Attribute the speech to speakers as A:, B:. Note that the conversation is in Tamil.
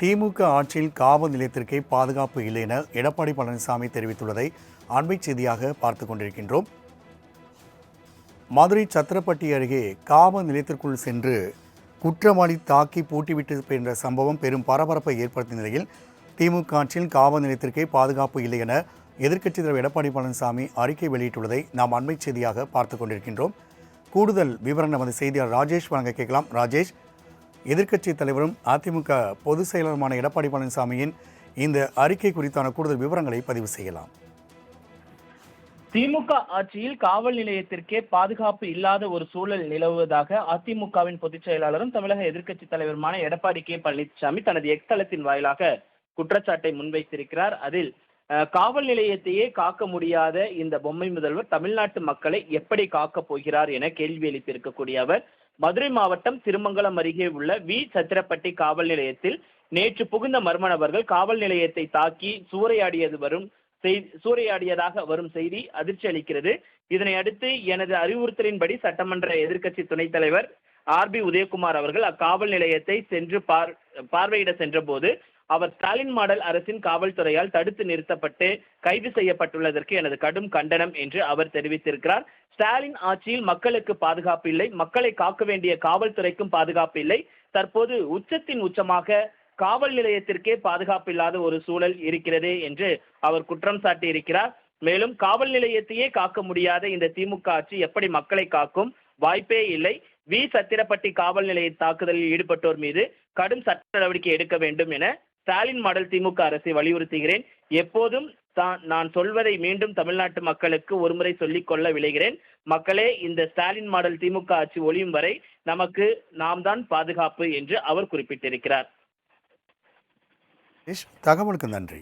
A: திமுக ஆட்சியில் காவல் நிலையத்திற்கே பாதுகாப்பு இல்லை என எடப்பாடி பழனிசாமி தெரிவித்துள்ளதை அண்மை செய்தியாக பார்த்து கொண்டிருக்கின்றோம். மதுரை சத்திரப்பட்டி அருகே காவல் நிலையத்திற்குள் சென்று குற்றவாளி தாக்கி பூட்டிவிட்டு என்ற சம்பவம் பெரும் பரபரப்பை ஏற்படுத்திய நிலையில் திமுக ஆட்சியில் காவல் நிலையத்திற்கே பாதுகாப்பு இல்லை என எதிர்க்கட்சித் தலைவர் எடப்பாடி பழனிசாமி அறிக்கை வெளியிட்டுள்ளதை நாம் அண்மை செய்தியாக பார்த்து கொண்டிருக்கின்றோம். கூடுதல் விவரம் நமது செய்தியாளர் ராஜேஷ் வழங்க கேட்கலாம். ராஜேஷ் எதிர்க்கட்சி தலைவரும் அதிமுக பொதுச் செயலருமான எடப்பாடி பழனிசாமியின் இந்த அறிக்கை குறித்தான கூடுதல் விவரங்களை பதிவு செய்யலாம்.
B: திமுக ஆட்சியில் காவல் நிலையத்திற்கே பாதுகாப்பு இல்லாத ஒரு சூழல் நிலவுவதாக அதிமுகவின் பொதுச் செயலாளரும் தமிழக எதிர்க்கட்சித் தலைவருமான எடப்பாடி கே பழனிசாமி தனது எக்ஸ்தளத்தின் வாயிலாக குற்றச்சாட்டை முன்வைத்திருக்கிறார். அதில் காவல் நிலையத்தையே காக்க முடியாத இந்த பொம்மை முதல்வர் தமிழ்நாட்டு மக்களை எப்படி காக்க போகிறார் என கேள்வி எழுப்பியிருக்கக்கூடிய அவர் மதுரை மாவட்டம் திருமங்கலம் அருகே உள்ள வி. சத்திரப்பட்டி காவல் நிலையத்தில் நேற்று புகுந்த மர்ம நபர்கள் காவல் நிலையத்தை தாக்கி சூறையாடியது வரும் சூறையாடியதாக வரும் செய்தி அதிர்ச்சி அளிக்கிறது. இதனை அடுத்து எனது அறிவுறுத்தலின்படி சட்டமன்ற எதிர்க்கட்சி துணைத் தலைவர் ஆர். பி. உதயகுமார் அவர்கள் அக்காவல் நிலையத்தை சென்று பார் பார்வையிட சென்றபோது அவர் ஸ்டாலின் மாடல் அரசின் காவல்துறையால் தடுத்து நிறுத்தப்பட்டு கைது செய்யப்பட்டுள்ளதற்கு எனது கடும் கண்டனம் என்று அவர் தெரிவித்திருக்கிறார். ஸ்டாலின் ஆட்சியில் மக்களுக்கு பாதுகாப்பு இல்லை. மக்களை காக்க வேண்டிய காவல்துறைக்கும் பாதுகாப்பு இல்லை. தற்போது உச்சத்தின் உச்சமாக காவல் நிலையத்திற்கே பாதுகாப்பு இல்லாத ஒரு சூழல் இருக்கிறது என்று அவர் குற்றம் சாட்டியிருக்கிறார். மேலும் காவல் நிலையத்தையே காக்க முடியாத இந்த திமுக ஆட்சி எப்படி மக்களை காக்கும்? வாய்ப்பே இல்லை. வி. சத்திரப்பட்டி காவல் நிலைய தாக்குதலில் ஈடுபட்டோர் மீது கடும் சட்ட நடவடிக்கை எடுக்க வேண்டும் என ஸ்டாலின் மாடல் திமுக அரசை வலியுறுத்துகிறேன். எப்போதும் தான் நான் சொல்வதை மீண்டும் தமிழ்நாட்டு மக்களுக்கு ஒருமுறை சொல்லிக் கொள்ள விளைகிறேன் மக்களே இந்த ஸ்டாலின் மாடல் திமுக ஆட்சி ஒளியும் வரை நமக்கு நாம் தான் பாதுகாப்பு என்று அவர் குறிப்பிட்டிருக்கிறார்.
A: தகவலுக்கு நன்றி.